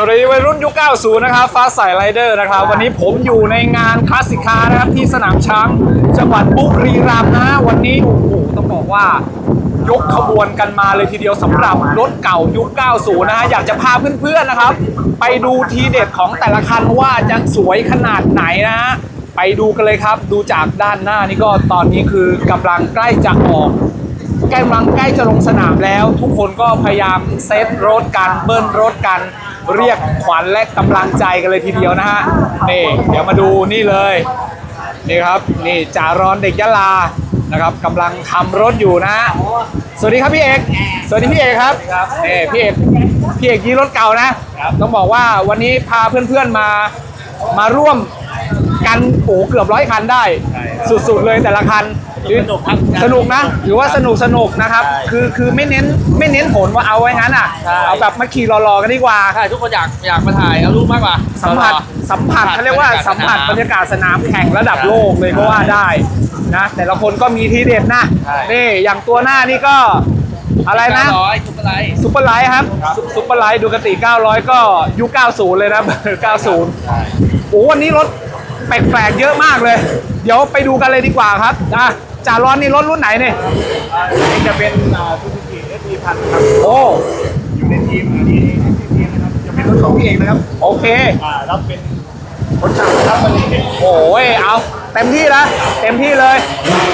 สวัสดีวัยรุ่นยุค 90 นะครับ ฟ้าใสไรเดอร์นะครับ วันนี้ผมอยู่ในงานคลาสสิกคานะครับ ที่สนามช้างจังหวัดบุรีรัมย์นะ วันนี้โอ้โหต้องบอกว่ายกขบวนกันมาเลยทีเดียวสำหรับรถเก่ายุค 90 นะฮะ อยากจะพาเพื่อนๆนะครับ ไปดูทีเด็ดของแต่ละคันว่าจะสวยขนาดไหนนะฮะ ไปดูกันเลยครับ ดูจากด้านหน้านี่ก็ตอนนี้คือกำลังใกล้จะออกใกล้กำลังใกล้จะลงสนามแล้ว ทุกคนก็พยายามเซตรถกันเบิ้ลรถกัน เรียกขวัญและกำลังใจกันเลยทีเดียวนะฮะนี่เดี๋ยวมาดูนี่เลยนี่ครับนี่จ่าร้อนเด็กยะลานะครับกำลังทำรถอยู่นะฮะสวัสดีครับพี่เอกสวัสดีพี่เอกครับนี่พี่เอกพี่เอกยีรถเก่านะ ต้องบอกว่าวันนี้พาเพื่อนๆมามาร่วม กันโอ้เกือบร้อยคันได้สุดๆเลยแต่ละคันสนุกครับสนุกนะถือว่าสนุกสนุกนะครับ ใช่ คือคือไม่เน้นไม่เน้นผลว่าเอาไว้งั้นอะใช่เอาแบบมาขี่รอๆกันดีกว่า ใช่ทุกคนอยากอยากมาถ่ายเอารูปมากกว่า สัมผัสสัมผัสเขาเรียกว่าสัมผัสบรรยากาศสนามแข่งระดับโลกเลยก็ว่าได้นะ แต่ละคนก็มีทีเด็ดนะใช่ นี่อย่างตัวหน้านี่ก็อะไรนะร้อยทุกอะไรซุปเปอร์ไลท์ครับซุซุปเปอร์ไลท์ดูกติ 900 ก็ยุค90 เลยนะเบอร์90โอ้วันนี้รถ แปลกๆเยอะมากเลย เดี๋ยวไปดูกันเลยดีกว่าครับอะจ่าร้อนนี่รถรุ่นไหนเนี่ยนี่จะเป็นซูซูกิเอสดีพันครับโอ้อยู่ในทีมอันนี้ทีมนะครับจะเป็นรถของพี่เองนะครับ โอเคอ่ารับเป็นคนขับครับวันนี้โอ้ยเอาเต็มที่แล้วเต็มที่เลย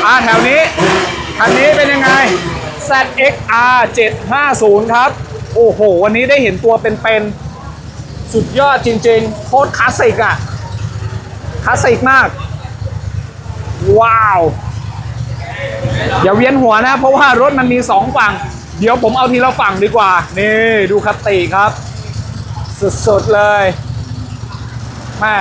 อ่าแถวนี้คันนี้เป็นยังไง ZXR 750 ครับ โอ้โห วันนี้ได้เห็นตัวเป็นๆ สุดยอดจริงๆ โคตรคลาสสิกอะ คลาสสิกมาก ว้าว อย่าเวียนหัวนะ เพราะว่ารถมันมีสองฝั่ง เดี๋ยวผมเอาทีละฝั่งดีกว่า นี่ดูคติครับ สุดๆเลยแม่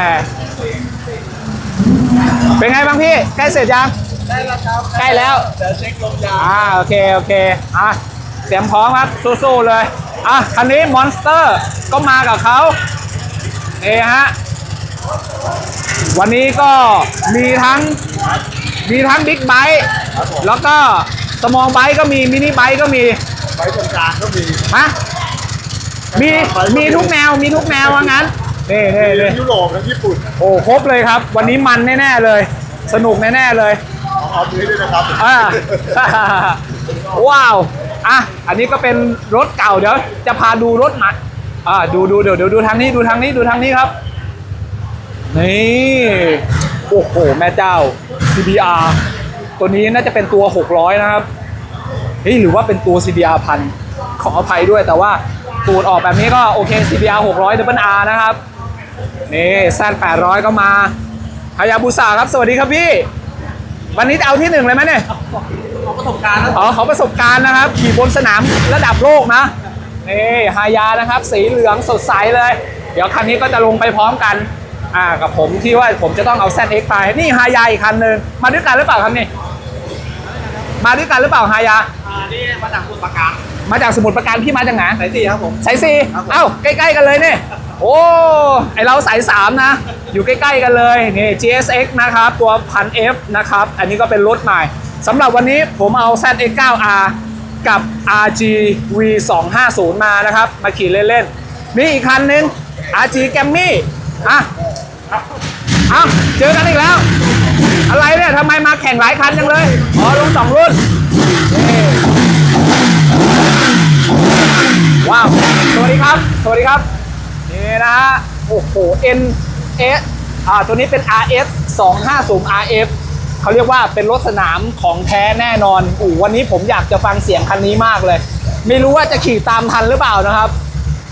เป็นไงบ้างพี่ ใกล้เสร็จยังได้แล้วครับใกล้แล้วเดี๋ยวเช็คลมยางอ่าโอเคโอเคอะเตรียมพร้อมครับสู้ๆเลยอะคันนี้มอนสเตอร์ก็มากับเขาเอยฮะ วันนี้ก็มีทั้งมีทั้งบิ๊กไบค์ครับผมแล้วก็สมองไบค์ก็มีมินิไบค์ก็มีไว้ตรงกลางก็มีฮะมีมีทุกแนวมีทุกแนวว่างั้นนี่นี่นี่ ยุโรปและญี่ปุ่นโอ้ครบเลยครับ วันนี้มันแน่ๆเลย สนุกแน่ๆเลยของออฟนี้ด้วยนะครับอ่า ว้าวอะอันนี้ก็เป็นรถเก่าเดี๋ยวจะพาดูรถใหม่อ่าดูดูเดี๋ยวเดี๋ยวดูทางนี้ดูทางนี้ดูทางนี้ครับ นี่โอ้โห แม่เจ้า CBR ตัวนี้น่าจะเป็นตัว 600 นะครับเฮ้ยหรือว่าเป็นตัว CBR พันขออภัยด้วยแต่ว่าตูดออกแบบนี้ก็โอเค CBR 600 Double R นะครับนี่แซน800 ก็มาฮายาบุสาครับ สวัสดีครับพี่ วันนี้จะเอาที่หนึ่งเลยไหมเนี่ยเอาประสบการณ์แล้วอ๋อเขาประสบการณ์นะครับ ขี่บนสนามระดับโลกนะนี่ฮายานะครับ สีเหลืองสดใสเลย เดี๋ยวคันนี้ก็จะลงไปพร้อมกัน อ่ากับผมที่ว่าผมจะต้องเอา ZX ไปนี่ฮายาอีกคันหนึ่งมาด้วยกันหรือเปล่าครับนี่มาด้วยกันหรือเปล่าฮายาอ่านี่มาจากคุณประการมาจากสมุทรปราการพี่มาจากไหนสายสี่ครับผมสายสี่ครับผมเอ้าใกล้ๆกันเลยเนี่ยโอ้ไอเราสายสามนะ อยู่ใกล้ ๆ กันเลยนี่ GSX นะครับ ตัวพัน F นะครับ อันนี้ก็เป็นรถใหม่สำหรับวันนี้ผมเอา ZX9R กับ RG V250 มานะครับ มาขี่เล่นๆนี่อีกคันนึง RG g a m m y อะ เอ้าเจอกันอีกแล้ว อะไรเนี่ยทำไมมาแข่งหลายคันจังเลย อ๋อลงสองรุ่นนี่ว้าว สวัสดีครับ สวัสดีครับ นี่นะฮะ โอ้โห N S อ่า ตัวนี้เป็น RS 250 RF เขาเรียกว่าเป็นรถสนามของแท้แน่นอนอูวันนี้ผมอยากจะฟังเสียงคันนี้มากเลย ไม่รู้ว่าจะขี่ตามทันหรือเปล่านะครับ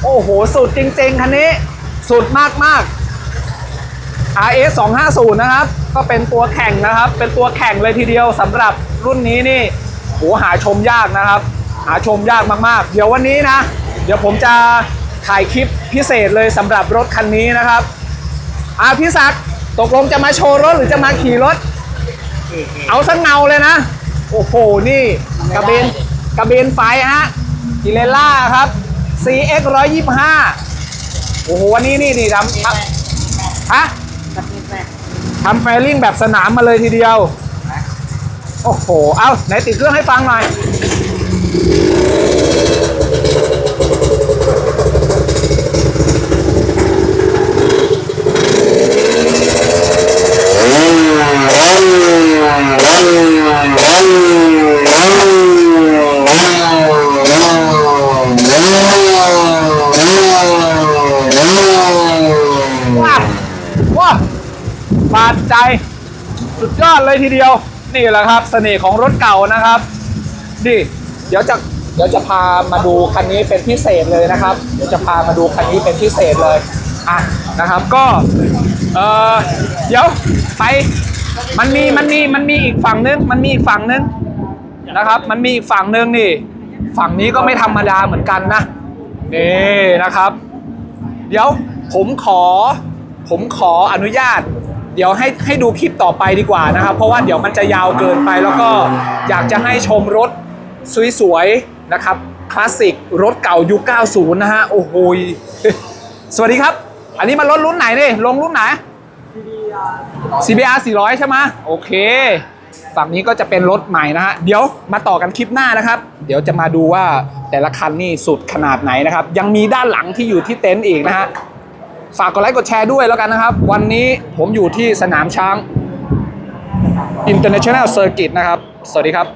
โอ้โห สุดจริง ๆ คันนี้ สุดมากๆ RS 250นะครับ ก็เป็นตัวแข่งนะครับ เป็นตัวแข่งเลยทีเดียวสำหรับรุ่นนี้นี่โหหาชมยากนะครับ หาชมยากมากๆ เดี๋ยววันนี้นะ เดี๋ยวผมจะถ่ายคลิปพิเศษเลยสำหรับรถคันนี้นะครับอาพี่ศักดิ์ตกลงจะมาโชว์รถหรือจะมาขี่รถ เอาสักเงาเลยนะ โอ้โห นี่กระเบนกระเบนไฟฮะกิเลล่าครับ CX 125โอ้โหวันนี้นี่นี่ทำทำฮะ ทำแฟริ่งแบบสนามมาเลยทีเดียว โอ้โห เอาไหนติดเครื่องให้ฟังหน่อย บา ดใจ สุดยอดเลยทีเดียว นี่แหละครับ เสน่ห์ของรถเก่านะครับดิเดี๋ยวจะเดี๋ยวจะพามาดูคันนี้เป็นพิเศษเลยนะครับ เดี๋ยวจะพามาดูคันนี้เป็นพิเศษเลยอะนะครับก็เออเดี๋ยวไปมันมีมันมีมันมีอีกฝั่งนึงมันมีอีกฝั่งนึงนะครับ มันมีอีกฝั่งนึงนี่ ฝั่งนี้ก็ไม่ธรรมดาเหมือนกันนะนี่นะครับ เดี๋ยวผมขอ ผมขออนุญาต เดี๋ยวให้ให้ดูคลิปต่อไปดีกว่านะครับ เพราะว่าเดี๋ยวมันจะยาวเกินไป แล้วก็อยากจะให้ชมรถสวยๆนะครับคลาสสิกรถเก่ายุค 90 นะฮะ โอ้โหสวัสดีครับ อันนี้มันรถรุ่นไหนเนี่ยลงรุ่นไหน CBR 400 ใช่ไหมโอเค ฝั่งนี้ก็จะเป็นรถใหม่นะฮะ เดี๋ยวมาต่อกันคลิปหน้านะครับ เดี๋ยวจะมาดูว่าแต่ละคันนี่สุดขนาดไหนนะครับ ยังมีด้านหลังที่อยู่ที่เต็นท์อีกนะฮะ ฝากกดไลค์กดแชร์ด้วยแล้วกันนะครับ วันนี้ผมอยู่ที่สนามช้าง International Circuit นะครับ สวัสดีครับ